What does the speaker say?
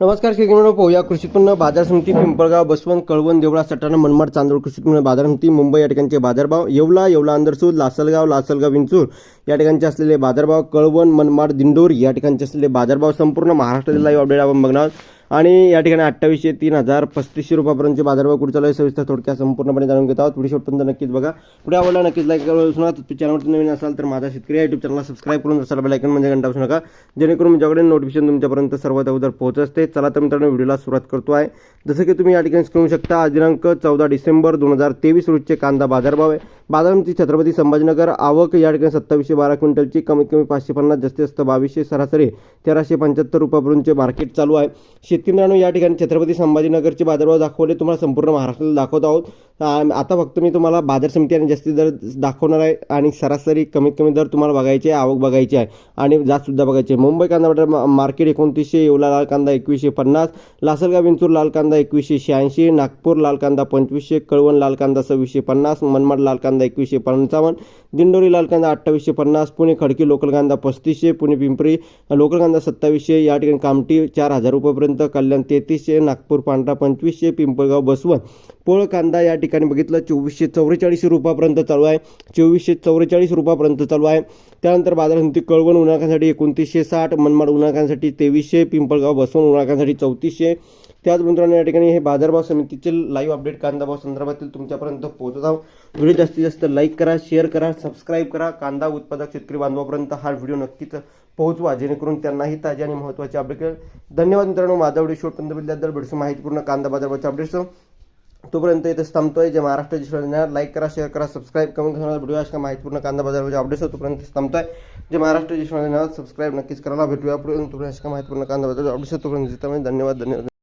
नमस्कार शेतकरी पोया कृषी उत्पन्न बाजार समिती पिंपळगाव बसवंत कळवण देवळा सटाणा मनमाड चांदोड कृषी उत्पन्न बाजार समिती मुंबई या ठिकाणचे बाजारभाव येवला येवला अंदरसूर लासलगाव लासलगाव विंचूर या ठिकाणचे असलेले बाजारभाव कळवण मनमाड दिंडोर या ठिकाणचे असलेले बाजारभाव संपूर्ण महाराष्ट्रातील लाईव्ह अपडेट आपण बघणार आणि या ठिकाणी अठ्ठावीसशे तीन हजार पस्तीसशे रुपयापर्यंतचे बाजारभाव कुठे चालू आहे? सविस्तर थोडक्यात संपूर्णपणे जाणून घेत आहोत. पुढे शेवटपर्यंत नक्कीच बघा. पुढे आवडला नक्कीच लाईक करू विसरू नका. चॅनलवरती नवीन असाल तर माझा शेतकरी युट्यूब चॅनलला सबस्क्राईब करून जसं बेलायकन म्हणजे घंटा असू नका. जेणेकरून माझ्याकडे नोटिफिकेशन तुमच्यापर्यंत सर्वात अगोदर पोहोचत असते चला तर मित्रांनो व्हिडिओला सुरुवात करतो आहे. जसं की तुम्ही या ठिकाणी स्क्रीन शकता आज दिनांक चौदा डिसेंबर दोन हजार तेवीस रोजचे कांदा बाजारभाव आहे. बाजारांची छत्रपती संभाजीनगर आवक या ठिकाणी सत्तावीसशे बारा क्विंटलची कमीत कमी पाचशे पन्नास जास्तीत जास्त बावीसशे सरासरी तेराशे पंच्याहत्तर रुपयापर्यंतचे मार्केट चालू आहे. शेतकरी मित्रांनो या ठिकाणी छत्रपती संभाजीनगरचे बाजारभाव दाखवले तुम्हाला संपूर्ण महाराष्ट्राला दाखवत आहोत. आता फक्त मी तुम्हाला बाजार समिती आणि जास्तीत दर दाखवणार आहे आणि सरासरी कमीत कमी दर तुम्हाला बघायचे आहे आवक बघायची आहे. आणि जातसुद्धा बघायचे आहे. मुंबई कांदा बटर मार्केट एकोणतीसशे येवला लाल कांदा एकवीसशे पन्नास लासलगाव विंचूर लाल कांदा एकवीसशे शहाऐंशी नागपूर लाल कांदा पंचवीसशे कळवण लाल कांदा सव्वीसशे पन्नास मनमाड लाल कांदा एकवीसशे पंचावन्न दिंडोरी लाल कांदा अठ्ठावीसशे पन्नास पुणे खडकी लोकल कांदा पस्तीसशे पुणे पिंपरी लोकल कांदा सत्तावीसशे या ठिकाणी कामठी चार हजार रुपयेपर्यंत कल्याण तेहतीसशे नागपूर पांढरा पंचवीसशे पिंपळगाव बसवंत पोळ कांदा या ठिकाणी बघितलं. चोवीसशे चौवेचाळीस रुपयापर्यंत चालू आहे. चोवीसशे चौवेचाळीस रुपयापर्यंत चालू आहे. त्यानंतर बाजार समिती कळवण उन्हाळ्यासाठी एकोणतीसशे साठ मनमाड उन्हाळ्यासाठी तेवीसशे पिंपळगाव बसवण उन्हाळ्यासाठी चौतीसशे. त्याच मित्रांनो या ठिकाणी हे बाजारभाव समितीचे लाईव्ह अपडेट कांदा भाव संदर्भातील तुमच्यापर्यंत पोहोचत आहोत. व्हिडिओ जास्तीत जास्त लाईक करा शेअर करा सबस्क्राईब करा. कांदा उत्पादक शेतकरी बांधवापर्यंत हा व्हिडिओ नक्कीच पोहोचवा जेणेकरून त्यांनाही ताजे आणि महत्त्वाचे अपडेट धन्यवाद मित्रांनो. माझा व्हिडिओ शेवटपर्यंत बघितल्याबद्दल भेटू. माहितीपूर्ण कांदा बाजारभावाच्या अपडेट्स तोपर्यंत इथे थांबतोय. जे महाराष्ट्राची श्रेणी लाईक करा शेअर करा सबस्क्राईब करून करा. व्हिडिओ अशा माहितीपूर्ण कांदा बाजाराचे अपडेट्स तोपर्यंत थांबतोय. जे महाराष्ट्र श्रेणी सबस्क्राईब नक्कीच करायला भेटूया पुढे तोपर्यंत अशा माहितीपूर्ण कांदा बाजार अपडेट्स तोपर्यंत इथे धन्यवाद धन्यवाद.